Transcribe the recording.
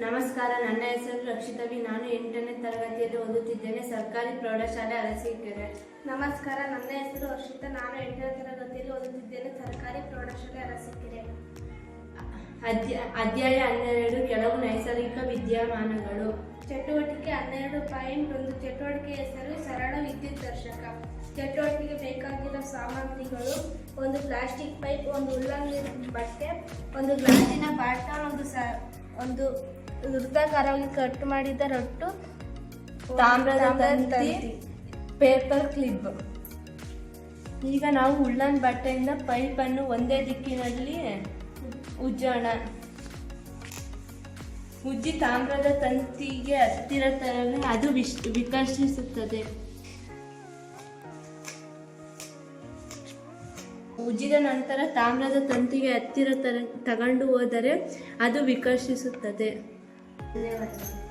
ನಮಸ್ಕಾರ ನನ್ನ ಹೆಸರು ರಕ್ಷಿತವಿ. ನಾನು ಎಂಟನೇ ತರಗತಿಯಲ್ಲಿ ಓದುತ್ತಿದ್ದೇನೆ. ಸರ್ಕಾರಿ ಪ್ರೌಢಶಾಲೆ ಅರಸೀಕೆರೆ. ನಮಸ್ಕಾರ ನನ್ನ ಹೆಸರು ರಕ್ಷಿತ. ನಾನು ಎಂಟನೇ ತರಗತಿಯಲ್ಲಿ ಓದುತ್ತಿದ್ದೇನೆ. ಸರ್ಕಾರಿ ಪ್ರೌಢಶಾಲೆ ಅರಸೀಕೆರೆ. ಅಧ್ಯ ಅಧ್ಯಾಯ ಹನ್ನೆರಡು ಕೆಲವು ನೈಸರ್ಗಿಕ ವಿದ್ಯಮಾನಗಳು. ಚಟುವಟಿಕೆ ಹನ್ನೆರಡು ಪಾಯಿಂಟ್ ಒಂದು. ಚಟುವಟಿಕೆ ಹೆಸರು ಸರಳ ವಿದ್ಯುತ್ ದರ್ಶಕ. ಚಟುವಟಿಕೆಗೆ ಬೇಕಾಗಿರೋ ಸಾಮಗ್ರಿಗಳು ಒಂದು ಪ್ಲಾಸ್ಟಿಕ್ ಪೈಪ್ ಒಂದು ಉಲ್ಲಂಗಿ ಬಟ್ಟೆ ಒಂದು ಗ್ಲಾಸಿನ ಬಾಟ ಒಂದು ಸ ಒಂದು ವೃತ್ತಾಕಾರವಾಗಿ ಕಟ್ ಮಾಡಿದ ರೊಟ್ಟು ತಾಮ್ರದ ತಂತಿ ಪೇಪರ್ ಕ್ಲಿಪ್. ಈಗ ನಾವು ಉಳ್ಳನ್ ಬಟ್ಟೆಯಿಂದ ಪೈಪನ್ನು ಒಂದೇ ದಿಕ್ಕಿನಲ್ಲಿ ಉಜ್ಜೋಣ. ಉಜ್ಜಿ ತಾಮ್ರದ ತಂತಿಗೆ ಹತ್ತಿರ ತರಲು ಅದು ವಿಶ್ ವಿಕರ್ಷಿಸುತ್ತದೆ. ಉಜ್ಜಿದ ನಂತರ ತಾಮ್ರದ ತಂತಿಗೆ ಹತ್ತಿರ ತರ ತಗೊಂಡು ಹೋದರೆ ಅದು ವಿಕರ್ಷಿಸುತ್ತದೆ. ಧನ್ಯವಾದಗಳು